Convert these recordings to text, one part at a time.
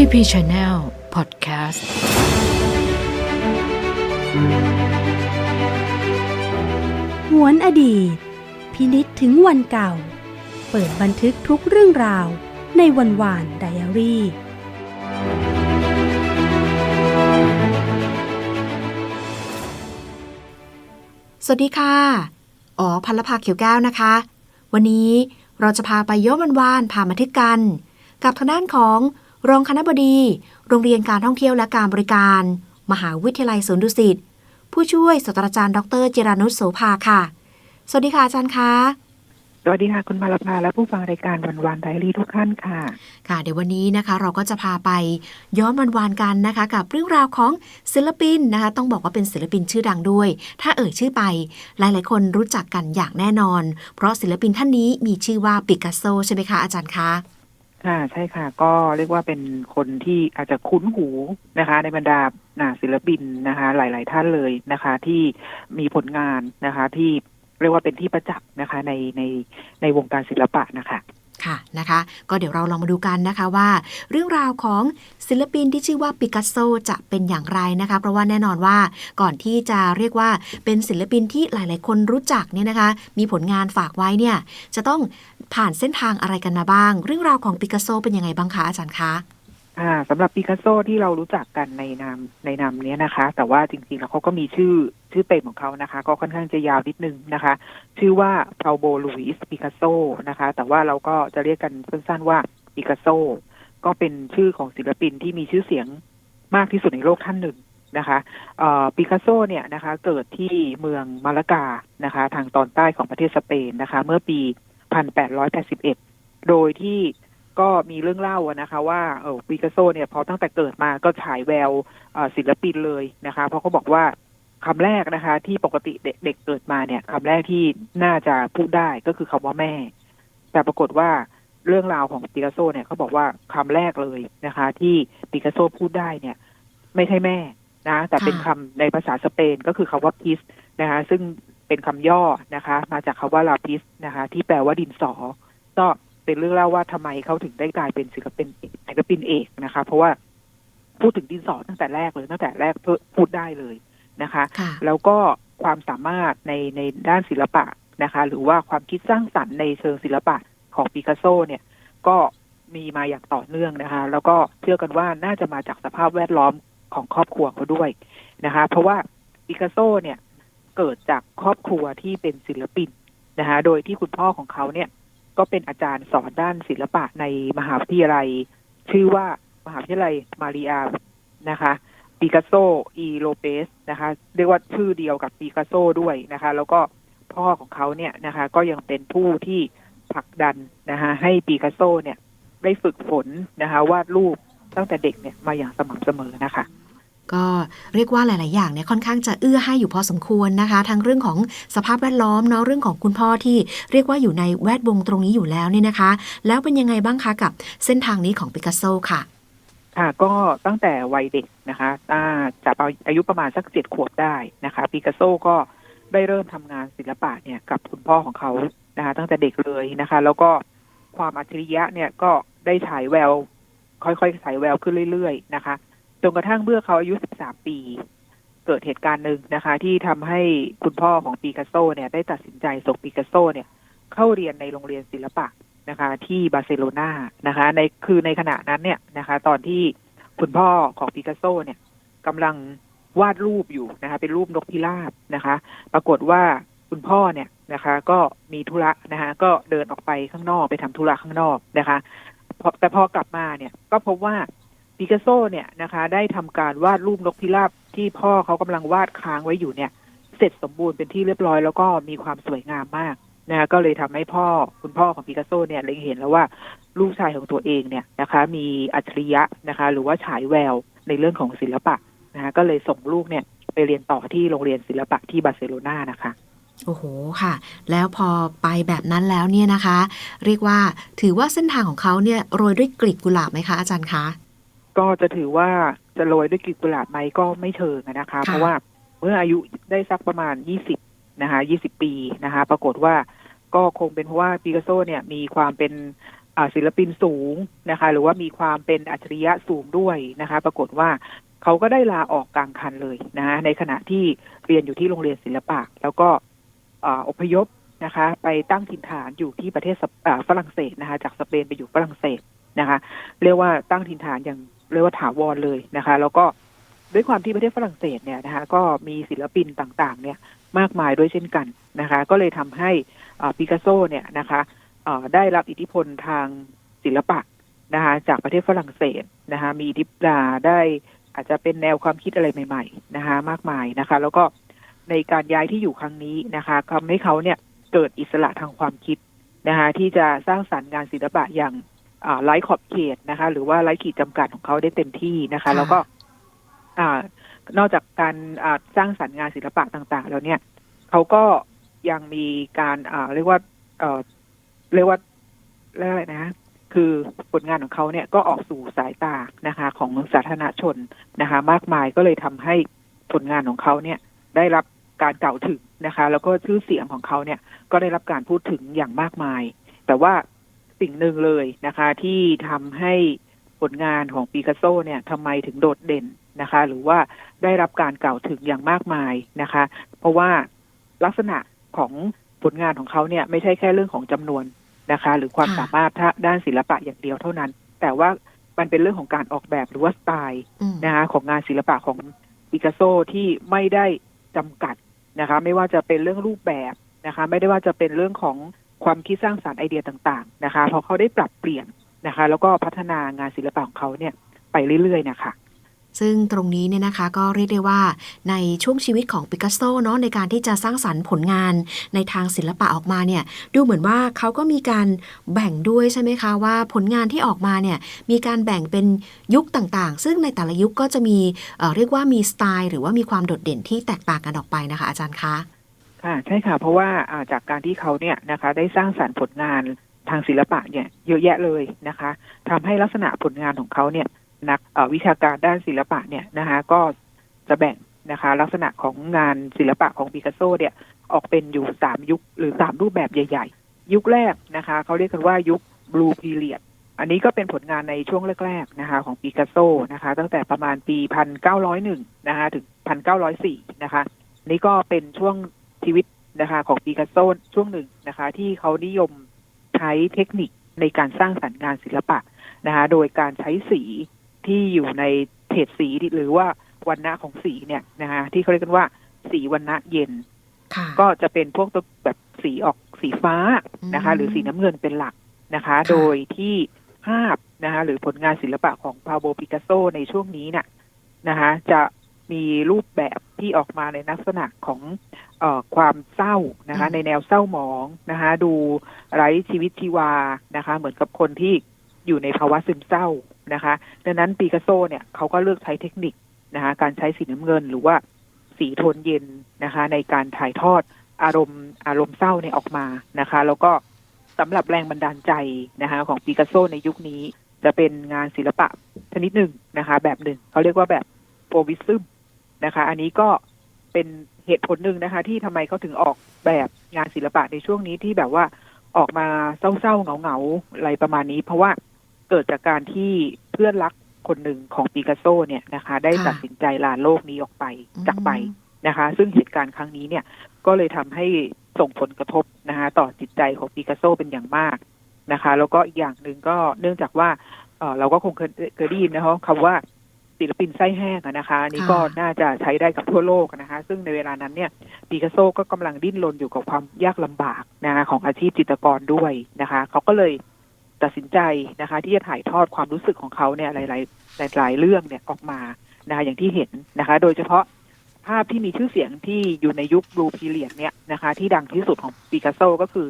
TP Channel Podcast หวนอดีต พินิษถึงวันเก่า เปิดบันทึกทุกเรื่องราวในวันวานไดอารี่สวัสดีค่ะ อ๋อพันละภาเขียวแก้วนะคะ วันนี้เราจะพาไปย้อนวันวานผ่ามาทึกกัน กับทางด้านของ รองคณบดี โรงเรียนการท่องเที่ยวและการบริการ มหาวิทยาลัยสวนดุสิต ผู้ช่วยศาสตราจารย์ ดรเจรานุชโสภาค่ะ สวัสดีค่ะอาจารย์คะสวัสดีค่ะ คุณมาลภาและผู้ฟังรายการวันวานไดอารี่ทุกท่านค่ะ ค่ะ เดี๋ยววันนี้นะคะ เราก็จะพาไปย้อนวันวานกันนะคะ กับเรื่องราวของศิลปินนะคะ ต้องบอกว่าเป็นศิลปินชื่อดังด้วย ถ้าเอ่ยชื่อไป หลายๆ คนรู้จักกันอย่างแน่นอน เพราะศิลปินท่านนี้มีชื่อว่าปิกัสโซใช่ไหมคะอาจารย์คะ ค่ะ ใช่ค่ะ ก็เรียกว่าเป็นคนที่อาจจะคุ้นหูนะคะ ในบรรดาศิลปินนะคะ หลาย ๆ ท่านเลยนะคะ ที่มีผลงานนะคะ ที่เรียกว่าเป็นที่ประจักษ์นะคะ ในในในวงการศิลปะนะคะ ค่ะนะคะ ก็เดี๋ยวเราลองมาดูกันนะคะว่า เรื่องราวของศิลปินที่ชื่อว่าปิกัสโซจะเป็นอย่างไรนะคะ เพราะว่าแน่นอนว่าก่อนที่จะเรียกว่าเป็นศิลปินที่หลาย ๆ คนรู้จักเนี่ยนะคะ มีผลงานฝากไว้เนี่ยจะต้องผ่านเส้นทางอะไรกันมาบ้าง เรื่องราวของปิกัสโซเป็นยังไงบ้างคะอาจารย์คะอ่าสำหรับปิกัสโซที่เรารู้จักกันในนามในนามเนี้ยนะคะ แต่ว่าจริงๆแล้วเขาก็มีชื่อ ชื่อเต็มของเขานะคะ ก็ค่อนข้างจะยาวนิดนึงนะคะ ชื่อว่าพาโบลูอิสปิกัสโซนะคะ แต่ว่าเราก็จะเรียกกันสั้นๆว่าปิกัสโซก็เป็นชื่อของศิลปินที่มีชื่อเสียงมากที่สุดในโลกท่านหนึ่งนะคะปิกัสโซเนี่ยนะคะเกิดที่เมืองมาลากานะคะ ทางตอนใต้ของประเทศสเปนนะคะ เมื่อปี 1881 โดยที่ก็มีเรื่องเล่านะคะ ว่าเออปิกัสโซเนี่ยพอตั้งแต่เกิดมาก็ฉายแววศิลปินเลยนะคะ เพราะเขาบอกว่า คำแรกนะคะ ที่ปกติเด็กเด็กเกิดมาเนี่ยคำแรกที่น่าจะพูดได้ก็คือคำว่าแม่ แต่ปรากฏว่าเรื่องราวของปิกัสโซเนี่ยเขาบอกว่าคำแรกเลยนะคะ ที่ปิกัสโซพูดได้เนี่ย ไม่ใช่แม่นะแต่เป็นคำในภาษาสเปนก็คือคำว่าพิสนะคะ ซึ่งเป็นคำย่อนะคะ มาจากคำว่าลาพิสนะคะ ที่แปลว่าดินสอ ก็เป็นเรื่องเล่าว่าทำไมเขาถึงได้กลายเป็นศิลปินศิลปินเอกนะคะ เพราะว่าพูดถึงดินสอตั้งแต่แรกเลยตั้งแต่แรกพูดได้เลย นะคะค่ะแล้วก็ความสามารถในในด้านศิลปะนะคะ หรือว่าความคิดสร้างสรรค์ในเชิงศิลปะของปิกัสโซเนี่ย ก็มีมาอย่างต่อเนื่องนะคะ แล้วก็เชื่อกันว่าน่าจะมาจากสภาพแวดล้อมของครอบครัวเขาด้วยนะคะ เพราะว่าปิกัสโซเนี่ยเกิดจากครอบครัวที่เป็นศิลปินนะคะ โดยที่คุณพ่อของเขาเนี่ย ก็เป็นอาจารย์สอนด้านศิลปะในมหาวิทยาลัย ชื่อว่ามหาวิทยาลัยมาริอานะคะ ปิกัสโซอีโลเปสนะคะเรียกว่าชื่อเดียวกับปิกัสโซด้วยนะคะ แล้วก็พ่อของเขาเนี่ยนะคะ ก็ยังเป็นผู้ที่ผลักดันนะคะให้ปิกัสโซเนี่ยได้ฝึกฝนนะคะวาดรูปตั้งแต่เด็กเนี่ยมาอย่างสม่ำเสมอนะคะก็เรียกว่าหลาย ๆ อย่างเนี่ยค่อนข้างจะเอื้อให้อยู่พอสมควรนะคะ ทั้งเรื่องของสภาพแวดล้อมเนาะเรื่องของคุณพ่อที่เรียกว่าอยู่ในแวดวงตรงนี้อยู่แล้วเนี่ยนะคะ แล้วเป็นยังไงบ้างคะกับเส้นทางนี้ของปิกัสโซค่ะ ค่ะก็ตั้งแต่วัยเด็กนะคะอ่าจากอายุประมาณสักเจ็ดขวบได้นะคะปิกัสโซก็ได้เริ่มทำงานศิลปะเนี่ยกับคุณพ่อของเขานะคะตั้งแต่เด็กเลยนะคะ แล้วก็ความอัจฉริยะเนี่ยก็ได้ฉายแวว ค่อยๆฉายแววขึ้นเรื่อยๆนะคะจนกระทั่งเมื่อเขาอายุ 13 ปี เกิดเหตุการณ์หนึ่งนะคะ ที่ทำให้คุณพ่อของปิกัสโซเนี่ยได้ตัดสินใจส่งปิกัสโซเนี่ยเข้าเรียนในโรงเรียนศิลปะ นะคะที่บาร์เซโลนานะคะในคือในขณะนั้นเนี่ยนะคะ ตอนที่คุณพ่อของปิกัสโซเนี่ยกำลังวาดรูปอยู่นะคะเป็นรูปนกพิราบนะคะ ปรากฏว่าคุณพ่อเนี่ยนะคะ ก็มีธุระนะคะก็เดินออกไปข้างนอกไปทำธุระข้างนอกนะคะแต่พอกลับมาเนี่ยก็พบว่าปิกัสโซเนี่ยนะคะ ได้ทำการวาดรูปนกพิราบที่พ่อเขากำลังวาดค้างไว้อยู่เนี่ย เสร็จสมบูรณ์เป็นที่เรียบร้อยแล้วก็มีความสวยงามมาก นะก็เลยทำให้พ่อคุณพ่อของปิกัสโซเนี่ยเล็งเห็นแล้วว่าลูกชายของตัวเองเนี่ยนะคะ มีอัจฉริยะนะคะ หรือว่าฉายแววในเรื่องของศิลปะนะคะก็เลยส่งลูกเนี่ยไปเรียนต่อที่โรงเรียนศิลปะที่บาร์เซโลนานะคะโอ้โหค่ะ แล้วพอไปแบบนั้นแล้วเนี่ยนะคะ เรียกว่าถือว่าเส้นทางของเขาเนี่ยโรยด้วยกลีบกุหลาบไหมคะอาจารย์คะก็จะถือว่าจะโรยด้วยกลีบกุหลาบไหมก็ไม่เชิงอะนะคะค่ะเพราะว่าเมื่ออายุได้สักประมาณยี่สิบนะคะยี่สิบปีนะคะ ปรากฏว่า ก็คงเป็นเพราะว่าปิกัสโซเนี่ยมีความเป็นศิลปินสูงนะคะ หรือว่ามีความเป็นอัจฉริยะสูงด้วยนะคะ ปรากฏว่าเขาก็ได้ลาออกกลางคันเลยนะคะในขณะที่เรียนอยู่ที่โรงเรียนศิลปะ แล้วก็ออพยพนะคะ ไปตั้งถิ่นฐานอยู่ที่ประเทศฝรั่งเศสนะคะ จากสเปนไปอยู่ฝรั่งเศสนะคะ เรียกว่าตั้งถิ่นฐานอย่างเรียกว่าถาวรเลยนะคะ แล้วก็ด้วยความที่ประเทศฝรั่งเศสเนี่ยนะคะ ก็มีศิลปินต่างๆ เนี่ย มากมายด้วยเช่นกันนะคะ ก็เลยทำให้ปิกัสโซเนี่ยนะคะได้รับอิทธิพลทางศิลปะนะคะจากประเทศฝรั่งเศสนะคะมีอิทธิพลได้อาจจะเป็นแนวความคิดอะไรใหม่ ๆ นะคะ มากมายนะคะ แล้วก็ในการย้ายที่อยู่ครั้งนี้นะคะทำให้เขาเนี่ยเกิดอิสระทางความคิดนะคะที่จะสร้างสรรค์งานศิลปะอย่างไร้ขอบเขตนะคะ หรือว่าไร้ขีดจำกัดของเขาได้เต็มที่นะคะะแล้วก็อ่า นอกจากการสร้างสรรค์งานศิลปะต่าง ๆ แล้วเนี่ยเขาก็ยังมีการเรียกว่าเรียกว่าเรียกอะไรนะ คือผลงานของเขาเนี่ยก็ออกสู่สายตานะคะ ของสาธารณชนนะคะ มากมายก็เลยทำให้ผลงานของเขาเนี่ยได้รับการกล่าวถึงนะคะ แล้วก็ชื่อเสียงของเขาเนี่ยก็ได้รับการพูดถึงอย่างมากมาย แต่ว่าสิ่งหนึ่งเลยนะคะ ที่ทำให้ผลงานของปิกัสโซเนี่ยทำไมถึงโดดเด่น นะคะ หรือว่าได้รับการกล่าวถึงอย่างมากมายนะคะ เพราะว่าลักษณะของผลงานของเขาเนี่ยไม่ใช่แค่เรื่องของจำนวนนะคะ หรือความค่ะสามารถด้านศิลปะอย่างเดียวเท่านั้น แต่ว่ามันเป็นเรื่องของการออกแบบหรือว่าสไตล์อืมนะคะของงานศิลปะของปิกัสโซที่ไม่ได้จำกัดนะคะ ไม่ว่าจะเป็นเรื่องรูปแบบนะคะ ไม่ได้ว่าจะเป็นเรื่องของความคิดสร้างสารรค์ไอเดียต่าง ๆ นะคะเพราะเขาได้ปรับเปลี่ยนนะคะ แล้วก็พัฒนางานศิลปะของเขาเนี่ยไปเรื่อยๆนะคะ ซึ่งตรงนี้เนี่ยนะคะก็เรียกได้ว่าในช่วงชีวิตของปิกัสโซเนาะในการที่จะสร้างสรรค์ผลงานในทางศิลปะออกมาเนี่ยดูเหมือนว่าเขาก็มีการแบ่งด้วยใช่ไหมคะว่าผลงานที่ออกมาเนี่ยมีการแบ่งเป็นยุคต่างๆ ซึ่งในแต่ละยุคก็จะมีเเรียกว่ามีสไตล์ หรือว่ามีความโดดเด่นที่แตกต่างกันออกไปนะคะ อาจารย์คะค่ะใช่ค่ะ เพราะว่าอ่าจากการที่เขาเนี่ยนะคะได้สร้างสรรค์ผลงานทางศิลปะเนี่ยเยอะแยะเลยนะคะทำให้ลักษณะผลงานของเขาเนี่ย นักวิชาการด้านศิลปะเนี่ยนะคะก็จะแบ่งนะคะลักษณะของงานศิลปะของปิกัสโซเนี่ยออกเป็นอยู่สามยุคหรือสามรูปแบบใหญ่ ๆ ยุคแรกนะคะเขาเรียกกันว่ายุคบลูพีเรียดอันนี้ก็เป็นผลงานในช่วงแรกๆนะคะของปิกัสโซนะคะ ตั้งแต่ประมาณปีพันเก้าร้อยหนึ่งนะคะถึงพันเก้าร้อยสี่นะคะนี่ก็เป็นช่วงชีวิตนะคะของปิกัสโซช่วงหนึ่งนะคะ ที่เขานิยมใช้เทคนิคในการสร้างสรรค์งานศิลปะนะคะโดยการใช้สี ที่อยู่ในเฉดสีหรือว่าวันณะของสีเนี่ยนะคะที่เขาเรียกกันว่าสีวันณะเย็นค่ะก็จะเป็นพวกตัวแบบสีออกสีฟ้านะคะอืมหรือสีน้ำเงินเป็นหลักนะคะค่ะโดยที่ภาพนะคะ หรือผลงานศิลปะของพาโบปิกัสโซในช่วงนี้น่ะนะคะ จะมีรูปแบบที่ออกมาในลักษณะของเอ่อความเศร้านะคะ ในแนวเศร้าหมองนะคะ ดูไร้ชีวิตชีวานะคะ เหมือนกับคนที่อยู่ในภาวะซึมเศร้า นะคะ ดังนั้นปิกัสโซเนี่ยเขาก็เลือกใช้เทคนิคนะคะ การใช้สีน้ำเงินหรือว่าสีโทนเย็นนะคะ ในการถ่ายทอดอารมณ์อารมณ์เศร้าเนี่ยออกมานะคะ แล้วก็สำหรับแรงบันดาลใจนะคะ ของปิกัสโซในยุคนี้ จะเป็นงานศิลปะชนิดหนึ่งนะคะ แบบหนึ่งเขาเรียกว่าแบบโฟวิซึมนะคะ อันนี้ก็เป็นเหตุผลหนึ่งนะคะ ที่ทำไมเขาถึงออกแบบงานศิลปะในช่วงนี้ที่แบบว่าออกมาเศร้าๆเหงาๆอะไรประมาณนี้ เพราะว่า เกิดจากการที่เพื่อนรักคนหนึ่งของปิกัสโซเนี่ยนะคะ ได้ค่ะตัดสินใจลาโลกนี้ออกไปอืมจากไปนะคะ ซึ่งเหตุการณ์ครั้งนี้เนี่ยก็เลยทำให้ส่งผลกระทบนะคะต่อจิตใจของปิกัสโซเป็นอย่างมากนะคะ แล้วก็อีกอย่างหนึ่งก็เนื่องจากว่าเอ่อเราก็คงเคยเคยได้ยินนะคะคำว่าศิลปินไส้แห้งอะนะคะอันนี่ก็ค่ะน่าจะใช้ได้กับทั่วโลกนะคะ ซึ่งในเวลานั้นเนี่ยปิกัสโซก็กำลังดิ้นรนอยู่กับความยากลำบากนะคะของอาชีพจิตรกรด้วยนะคะเขาก็เลย ตัดสินใจนะคะ ที่จะถ่ายทอดความรู้สึกของเขาเนี่ยหลายๆหลายๆเรื่องเนี่ยออกมานะคะอย่างที่เห็นนะคะ โดยเฉพาะภาพที่มีชื่อเสียงที่อยู่ในยุคบลูพีเรียดเนี่ยนะคะ ที่ดังที่สุดของปิกัสโซก็คือ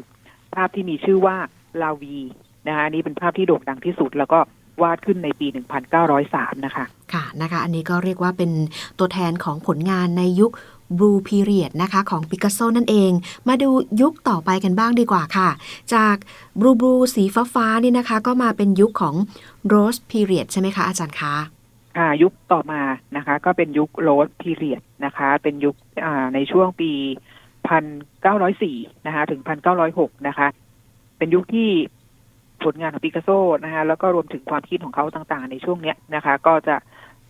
ภาพที่มีชื่อว่าลาวีนะคะนนี้เป็นภาพที่โด่งดังที่สุดแล้วก็วาดขึ้นในปี 1903 นะคะ ค่ะนะคะ อันนี้ก็เรียกว่าเป็นตัวแทนของผลงานในยุค บลูพีเรียดนะคะของปิกัสโซนั่นเอง มาดูยุคต่อไปกันบ้างดีกว่าค่ะ จากบลูบลูสีฟ้าฟ้านี่นะคะ ก็มาเป็นยุคของโรสพีเรียดใช่ไหมคะอาจารย์คะอ่ายุคต่อมานะคะ ก็เป็นยุคโรสพีเรียดนะคะ เป็นยุคในช่วงปี1904นะคะถึง 1906 นะคะ เป็นยุคที่ผลงานของปิกัสโซนะคะแล้วก็รวมถึงความคิดของเขาต่างๆ ในช่วงเนี้ยนะคะ ก็จะ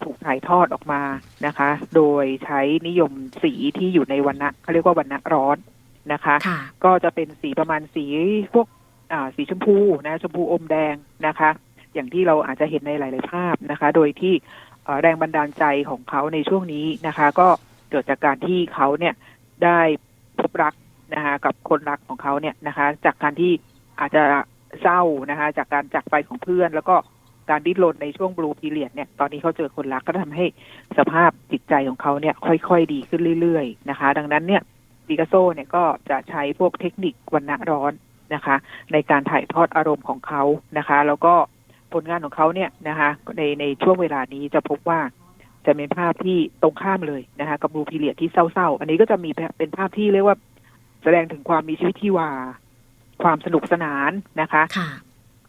ถูกถ่ายทอดออกมานะคะ โดยใช้นิยมสีที่อยู่ในวันณะเขาเรียกว่าวันณะร้อนนะคะค่ะก็จะเป็นสีประมาณสีพวกอ่าสีชมพูนะชมพูอมแดงนะคะ อย่างที่เราอาจจะเห็นในหลาย ๆ ภาพนะคะ โดยที่เอ่อแรงบันดาลใจของเขาในช่วงนี้นะคะ ก็เกิดจากการที่เขาเนี่ยได้พบรักนะคะกับคนรักของเขาเนี่ยนะคะ จากการที่อาจจะเศร้านะคะ จากการจากไปของเพื่อนแล้วก็ การดิ้นรนในช่วงบลูพีเรียดเนี่ยตอนนี้เขาเจอคนรักก็ทำให้สภาพจิตใจของเขาเนี่ยค่อยๆ ดีขึ้นเรื่อยๆนะคะ ดังนั้นเนี่ยปิกัสโซเนี่ยก็จะใช้พวกเทคนิควันณะร้อนนะคะ ในการถ่ายทอดอารมณ์ของเขานะคะ แล้วก็ผลงานของเขาเนี่ยนะคะในในช่วงเวลานี้จะพบว่าจะเป็นภาพที่ตรงข้ามเลยนะคะกับรูพีเรียดที่เศร้าๆ อันนี้ก็จะมีเป็นภาพที่เรียกว่าแสดงถึงความมีชีวิตที่วาความสนุกสนานนะคะค่ะ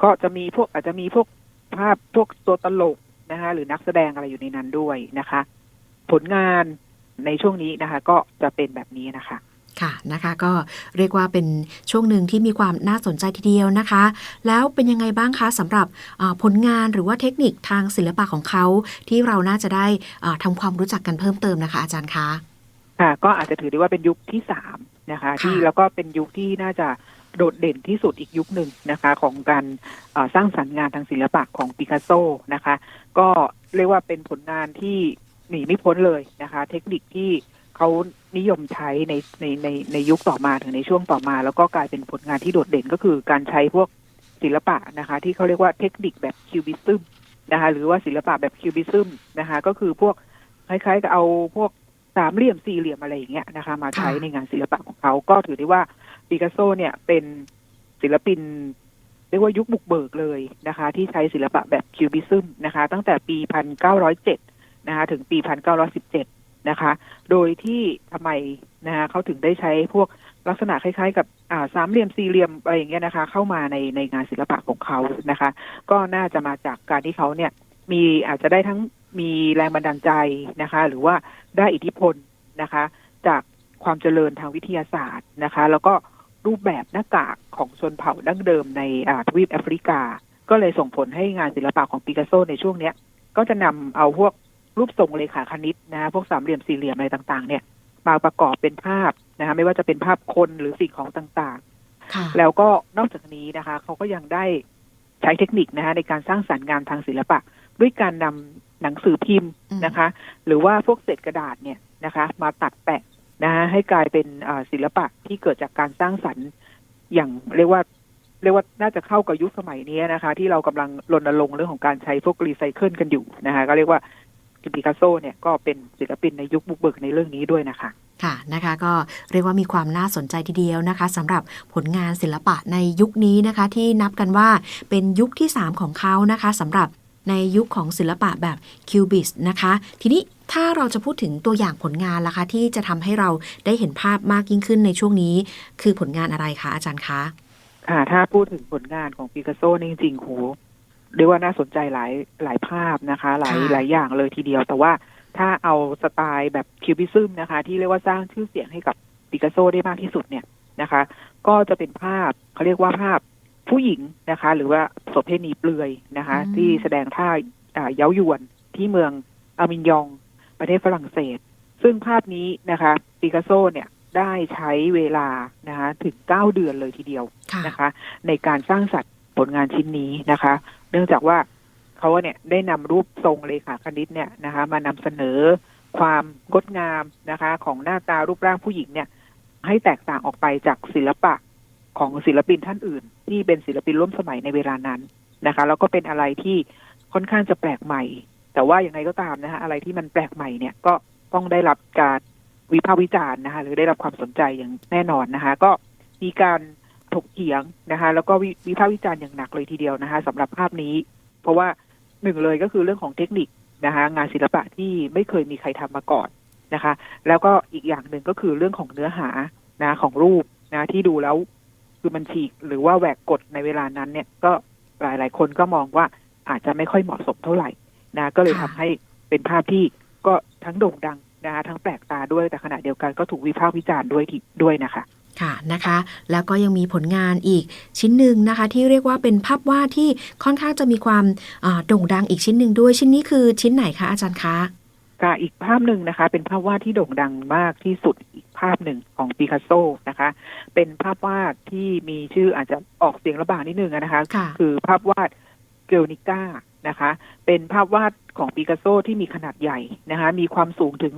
ก็จะมีพวกอาจจะมีพวก ภาพพวกตัวตลกนะคะหรือนักแสดงอะไรอยู่ในนั้นด้วยนะคะ ผลงานในช่วงนี้นะคะ ก็จะเป็นแบบนี้นะคะค่ะนะคะก็เรียกว่าเป็นช่วงหนึ่งที่มีความน่าสนใจทีเดียวนะคะ แล้วเป็นยังไงบ้างคะสำหรับอ่าผลงานหรือว่าเทคนิคทางศิลปะของเขา ที่เราน่าจะได้อ่าทำความรู้จักกันเพิ่มเติมนะคะ อาจารย์คะค่ะก็อาจจะถือได้ว่าเป็นยุคที่สามนะคะค่ะที่แล้วก็เป็นยุคที่น่าจะ โดดเด่นที่สุดอีกยุคหนึ่งนะคะ ของการสร้างสรรค์งานทางศิลปะของปิกัสโซนะคะ ก็เรียกว่าเป็นผลงานที่หนีไม่พ้นเลยนะคะ เทคนิคที่เขานิยมใช้ในในในในยุคต่อมาถึงในช่วงต่อมา แล้วก็กลายเป็นผลงานที่โดดเด่นก็คือการใช้พวกศิลปะนะคะ ที่เขาเรียกว่าเทคนิคแบบคิวบิซึมนะคะ หรือว่าศิลปะแบบคิวบิซึมนะคะ ก็คือพวกคล้ายๆกับเอาพวกสามเหลี่ยมสี่เหลี่ยมอะไรอย่างเงี้ยนะคะ มาใช้ในงานศิลปะของเขาก็ถือได้ว่า ปิกัสโซเนี่ยเป็นศิลปินเรียกว่ายุคบุกเบิกเลยนะคะ ที่ใช้ศิลปะแบบคิวบิซึมนะคะ ตั้งแต่ปี 1907 นะคะ ถึงปี 1917 นะคะ โดยที่ทำไมนะคะเขาถึงได้ใช้พวกลักษณะคล้ายๆ กับสามเหลี่ยมสี่เหลี่ยมอะไรอย่างเงี้ยนะคะ เข้ามาในในงานศิลปะของเขานะคะ ก็น่าจะมาจากการที่เขาเนี่ยมีอาจจะได้ทั้งมีแรงบันดาลใจนะคะ หรือว่าได้อิทธิพลนะคะ จากความเจริญทางวิทยาศาสตร์นะคะ แล้วก็ รูปแบบหน้ากากของชนเผ่าดั้งเดิมในอ่าทวีปแอฟริกา ก็เลยส่งผลให้งานศิลปะของปิกัสโซในช่วงเนี้ย ก็จะนำเอาพวกรูปทรงเลขาคณิตนะพวกสามเหลี่ยมสี่เหลี่ยมอะไรต่าง ๆ เนี่ยมาประกอบเป็นภาพนะคะไม่ว่าจะเป็นภาพคนหรือสิ่งของต่างค่ะๆแล้วก็นอกจากนี้นะคะ เขาก็ยังได้ใช้เทคนิคนะคะในการสร้างสรรค์งานทางศิลปะ ด้วยการนำหนังสือพิมพ์อืมนะคะ หรือว่าพวกเศษกระดาษเนี่ยนะคะ มาตัดแปะ นะคะให้กลายเป็นศิลปะที่เกิดจากการสร้างสรรค์อย่างเรียกว่าเรียกว่าน่าจะเข้ากับยุคสมัยนี้นะคะ ที่เรากำลังรณรงค์เรื่องของการใช้พวกรีไซเคิลกันอยู่นะคะก็เรียกว่าปิกัสโซเนี่ยก็เป็นศิลปินในยุคบุกเบิกในเรื่องนี้ด้วยนะคะค่ะนะคะก็เรียกว่ามีความน่าสนใจทีเดียวนะคะสำหรับผลงานศิลปะในยุคนี้นะคะ ที่นับกันว่าเป็นยุคที่ 3 ของเขานะคะสำหรับ ในยุคของศิลปะแบบคิวบิสนะคะ ทีนี้ถ้าเราจะพูดถึงตัวอย่างผลงานล่ะคะ ที่จะทำให้เราได้เห็นภาพมากยิ่งขึ้นในช่วงนี้ คือผลงานอะไรคะอาจารย์คะค่ะถ้าพูดถึงผลงานของปิกัสโซนี่จริงๆโหเรียกว่าน่าสนใจหลายหลายภาพนะคะ หลายค่ะหลายอย่างเลยทีเดียว แต่ว่าถ้าเอาสไตล์แบบคิวบิซึมนะคะ ที่เรียกว่าสร้างชื่อเสียงให้กับปิกัสโซได้มากที่สุดเนี่ยนะคะ ก็จะเป็นภาพเขาเรียกว่าภาพ ผู้หญิงนะคะ หรือว่าโสเภณีเปลือยนะคะอืมที่แสดงท่าอ่าเย้ายวนที่เมืองอามินยอง ประเทศฝรั่งเศส ซึ่งภาพนี้นะคะปิกัสโซเนี่ยได้ใช้เวลานะคะถึงเก้าเดือนเลยทีเดียวค่ะนะคะ ในการสร้างสรรค์ผลงานชิ้นนี้นะคะ เนื่องจากว่าเขาเนี่ยได้นำรูปทรงเลขาคณิตเนี่ยนะคะ มานำเสนอความงดงามนะคะ ของหน้าตารูปร่างผู้หญิงเนี่ย ให้แตกต่างออกไปจากศิลปะ ของศิลปินท่านอื่น ที่เป็นศิลปินร่วมสมัยในเวลานั้นนะคะแล้วก็เป็นอะไรที่ค่อนข้างจะแปลกใหม่ แต่ว่าอย่างไรก็ตามนะคะอะไรที่มันแปลกใหม่เนี่ยก็ต้องได้รับการวิพากษ์วิจารณ์นะคะหรือได้รับความสนใจอย่างแน่นอนนะคะ ก็มีการถกเถียงนะคะ แล้วก็วิวพากษ์วิจารณ์อย่างหนักเลยทีเดียวนะคะสำหรับภาพนี้ เพราะว่าหนึ่งเลยก็คือเรื่องของเทคนิคนะคะงานศิลปะที่ไม่เคยมีใครทำมาก่อนนะคะ แล้วก็อีกอย่างหนึ่งก็คือเรื่องของเนื้อหานะของรูปนะที่ดูแล้ว คือมันฉีกหรือว่าแหวกกฎในเวลานั้นเนี่ยก็หลายหลายคนก็มองว่าอาจจะไม่ค่อยเหมาะสมเท่าไหร่นะ ก็เลยทำค่ะให้เป็นภาพที่ก็ทั้งโด่งดังนะคะทั้งแปลกตาด้วยแต่ขณะเดียวกันก็ถูกวิพากษ์วิจารณ์ด้วยทีด้วยนะคะค่ะนะคะแล้วก็ยังมีผลงานอีกชิ้นหนึ่งนะคะ ที่เรียกว่าเป็นภาพวาดที่ค่อนข้างจะมีความโด่งดังอีกชิ้นหนึ่งด้วยชิ้นนี้คือชิ้นไหนคะอาจารย์คะ ค่ะอีกภาพหนึ่งนะคะ เป็นภาพวาดที่โด่งดังมากที่สุดอีกภาพหนึ่งของปิกัสโซนะคะ เป็นภาพวาดที่มีชื่ออาจจะออกเสียงระบากนิดนึงอะนะคะค่ะคือภาพวาดเกลนิก้านะคะ เป็นภาพวาดของปิกัสโซที่มีขนาดใหญ่นะคะ มีความสูงถึง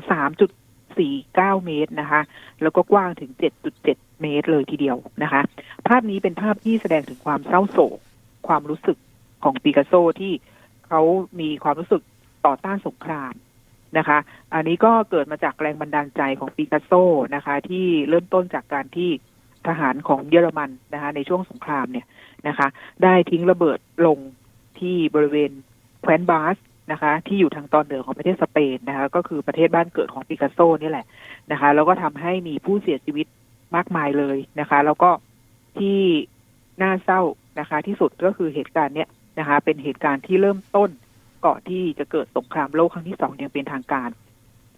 3.49เมตรนะคะ แล้วก็กว้างถึง7.7เมตรเลยทีเดียวนะคะ ภาพนี้เป็นภาพที่แสดงถึงความเศร้าโศก ความรู้สึกของปิกัสโซที่เขามีความรู้สึกต่อต้านสงคราม นะคะ อันนี้ก็เกิดมาจากแรงบันดาลใจของปิกัสโซนะคะ ที่เริ่มต้นจากการที่ทหารของเยอรมันนะคะ ในช่วงสงครามเนี่ยนะคะ ได้ทิ้งระเบิดลงที่บริเวณแคว้นบาสนะคะ ที่อยู่ทางตอนเหนือของประเทศสเปนนะคะ ก็คือประเทศบ้านเกิดของปิกัสโซนี่แหละนะคะ แล้วก็ทำให้มีผู้เสียชีวิตมากมายเลยนะคะ แล้วก็ที่น่าเศร้านะคะ ที่สุดก็คือเหตุการณ์เนี้ยนะคะ เป็นเหตุการณ์ที่เริ่มต้น ก่อนที่จะเกิดสงครามโลกครั้งที่สองอย่างเป็นทางการ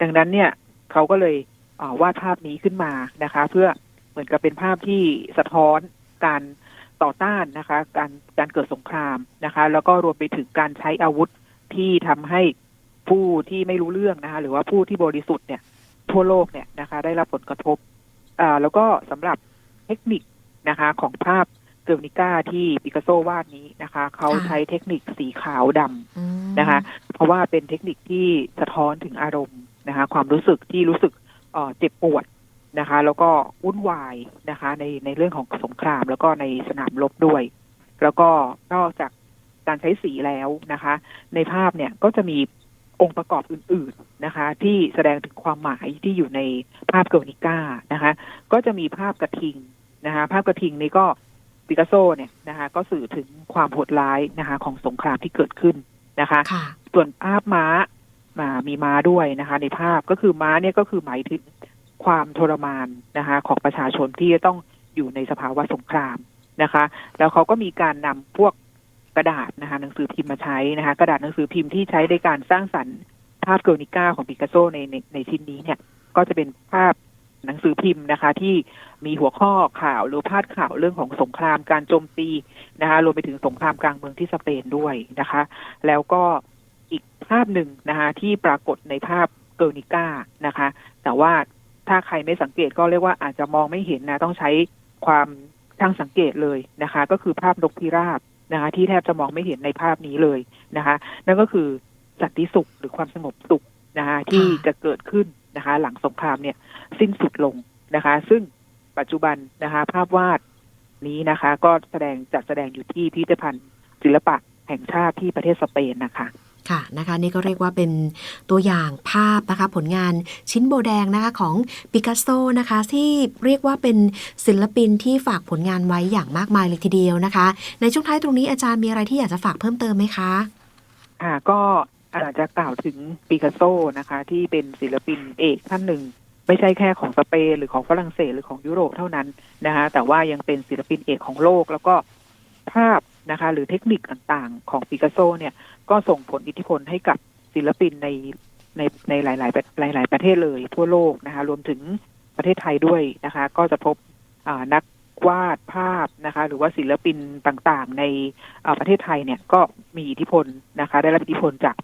ดังนั้นเนี่ยเขาก็เลยเวาดภาพนี้ขึ้นมานะคะ เพื่อเหมือนกับเป็นภาพที่สะท้อนการต่อต้านนะคะ การการเกิดสงครามนะคะ แล้วก็รวมไปถึงการใช้อาวุธที่ทำให้ผู้ที่ไม่รู้เรื่องนะคะ หรือว่าผู้ที่บริสุทธิ์เนี่ย ทั่วโลกเนี่ยนะคะ ได้รับผลกระทบอ่าแล้วก็สำหรับเทคนิคนะคะ ของภาพ เกอร์นิก้าที่ปิกัสโซวาดนี้นะคะ เขาใช้เทคนิคสีขาวดำนะคะ เพราะว่าเป็นเทคนิคที่สะท้อนถึงอารมณ์นะคะ ความรู้สึกที่รู้สึกเอ่อเจ็บปวดนะคะ แล้วก็วุ่นวายนะคะ ในในเรื่องของสงคราม แล้วก็ในสนามรบด้วย แล้วก็นอกจากการใช้สีแล้วนะคะ ในภาพเนี่ยก็จะมีองค์ประกอบอื่น ๆนะคะ ที่แสดงถึงความหมายที่อยู่ในภาพเกอร์นิก้านะคะ ก็จะมีภาพกระทิงนะคะ ภาพกระทิงนี้ก็ ปิกัสโซเนี่ยนะคะก็สื่อถึงความโหดร้ายนะคะของสงครามที่เกิดขึ้นนะคะค่ะส่วนภาพม้ามามีม้าด้วยนะคะ ในภาพก็คือม้าเนี่ยก็คือหมายถึงความทรมานนะคะ ของประชาชนที่จะต้องอยู่ในสภาวะสงครามนะคะ แล้วเขาก็มีการนำพวกกระดาษนะคะ หนังสือพิมพ์มาใช้นะคะ กระดาษหนังสือพิมพ์ที่ใช้ในการสร้างสรรค์ภาพเกอร์นิก้าของปิกัสโซในในในชิ้นนี้เนี่ย ก็จะเป็นภาพ หนังสือพิมพ์นะคะ ที่มีหัวข้อข่าวหรือพาดข่าวเรื่องของสงครามการโจมตีนะคะรวมไปถึงสงครามกลางเมืองที่สเปนด้วยนะคะ แล้วก็อีกภาพหนึ่งนะคะที่ปรากฏในภาพเกอร์นิก้านะคะ แต่ว่าถ้าใครไม่สังเกตก็เรียกว่าอาจจะมองไม่เห็นนะต้องใช้ความช่างสังเกตเลยนะคะ ก็คือภาพนกพิราบนะคะ ที่แทบจะมองไม่เห็นในภาพนี้เลยนะคะ นั่นก็คือสันติสุขหรือความสงบสุขนะคะที่จะเกิดขึ้น นะคะ หลังสงครามเนี่ยสิ้นสุดลงนะคะ ซึ่งปัจจุบันนะคะ ภาพวาดนี้นะคะ ก็แสดงจัดแสดงอยู่ที่พิพิธภัณฑ์ศิลปะแห่งชาติที่ประเทศสเปนนะคะค่ะนะคะนี่ก็เรียกว่าเป็นตัวอย่างภาพนะคะผลงานชิ้นโบแดงนะคะของปิกัสโซนะคะที่เรียกว่าเป็นศิลปินที่ฝากผลงานไว้อย่างมากมายเลยทีเดียวนะคะ ในช่วงท้ายตรงนี้อาจารย์มีอะไรที่อยากจะฝากเพิ่มเติมไหมคะค่ะก็ อาจจะกล่าวถึงปิกัสโซนะคะ ที่เป็นศิลปินเอกท่านหนึ่ง ไม่ใช่แค่ของสเปนหรือของฝรั่งเศสหรือของยุโรปเท่านั้นนะคะแต่ว่ายังเป็นศิลปินเอกของโลกแล้วก็ภาพนะคะ หรือเทคนิคต่างๆ ของปิกัสโซเนี่ยก็ส่งผลอิทธิพลให้กับศิลปินในในในหลาย ๆ หลาย ๆ ประเทศเลยทั่วโลกนะคะ รวมถึงประเทศไทยด้วยนะคะ ก็จะพบนักวาดภาพนะคะ หรือว่าศิลปินต่างๆ ในประเทศไทยเนี่ยก็มีอิทธิพลนะคะ ได้รับอิทธิพลจาก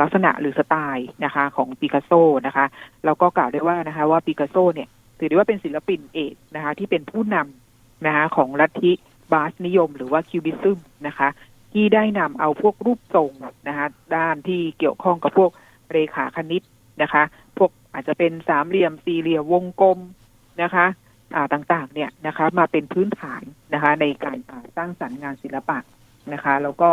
ลักษณะหรือสไตล์นะคะ ของปิกัสโซนะคะแล้วก็กล่าวได้ว่านะคะ ว่าปิกัสโซเนี่ยถือได้ว่าเป็นศิลปินเอกนะคะ ที่เป็นผู้นำนะคะของลัทธิบาสนิยม หรือว่าคิวบิซึมนะคะ ที่ได้นำเอาพวกรูปทรงนะคะ ด้านที่เกี่ยวข้องกับพวกเรขาคณิตนะคะ พวกอาจจะเป็นสามเหลี่ยมสี่เหลี่ยมวงกลมนะคะอ่าต่างๆ เนี่ยนะคะ มาเป็นพื้นฐานนะคะ ในการสร้างสรรค์งานศิลปะนะคะ แล้วก็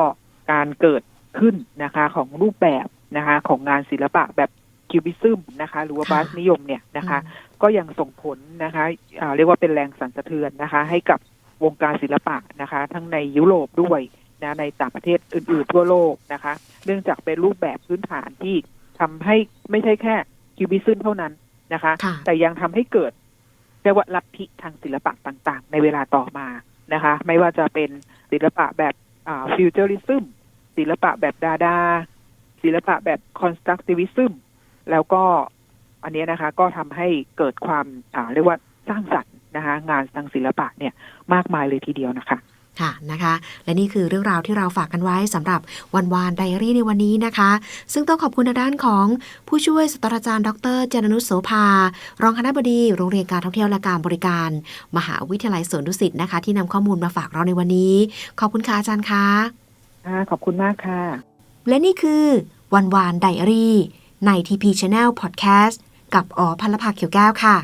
การเกิด ขึ้นนะคะของรูปแบบนะคะของงานศิลปะแบบคิวบิซึมนะคะ หรือว่าค่ะบาสนิยมเนี่ยนะคะ ก็ยังส่งผลนะคะอ่าเรียกว่าเป็นแรงสั่นสะเทือนนะคะ ให้กับวงการศิลปะนะคะ ทั้งในยุโรปด้วยนะในต่างประเทศอื่น ๆ ทั่วโลกนะคะ เนื่องจากเป็นรูปแบบพื้นฐานที่ทำให้ไม่ใช่แค่คิวบิซึมเท่านั้นนะคะค่ะแต่ยังทำให้เกิดเรียกว่าลัทธิทางศิลปะต่าง ๆ ในเวลาต่อมานะคะ ไม่ว่าจะเป็นศิลปะแบบฟิวเจอริซึม ศิลปะแบบดาดาศิลปะแบบคอนสตรักติวิซึมแล้วก็อันนี้นะคะ ก็ทำให้เกิดความเรียกว่าสร้างสรรค์นะคะ งานทางศิลปะเนี่ยมากมายเลยทีเดียวนะคะค่ะนะคะ และนี่คือเรื่องราวที่เราฝากกันไว้สำหรับวันวานไดอารี่ในวันนี้นะคะ ซึ่งต้องขอบคุณด้านของผู้ช่วยศาสตราจารย์ดรเจนนุชโสภารองคณะบดีโรงเรียนการท่องเที่ยวและการบริการ มหาวิทยาลัยสวนดุสิตนะคะ ที่นำข้อมูลมาฝากเราในวันนี้ ขอบคุณค่ะอาจารย์คะ ค่ะขอบคุณมากค่ะ และนี่คือวันวานไดอารี่ใน TP Channel Podcast กับอ๋อพันลภาเขียวแก้วค่ะ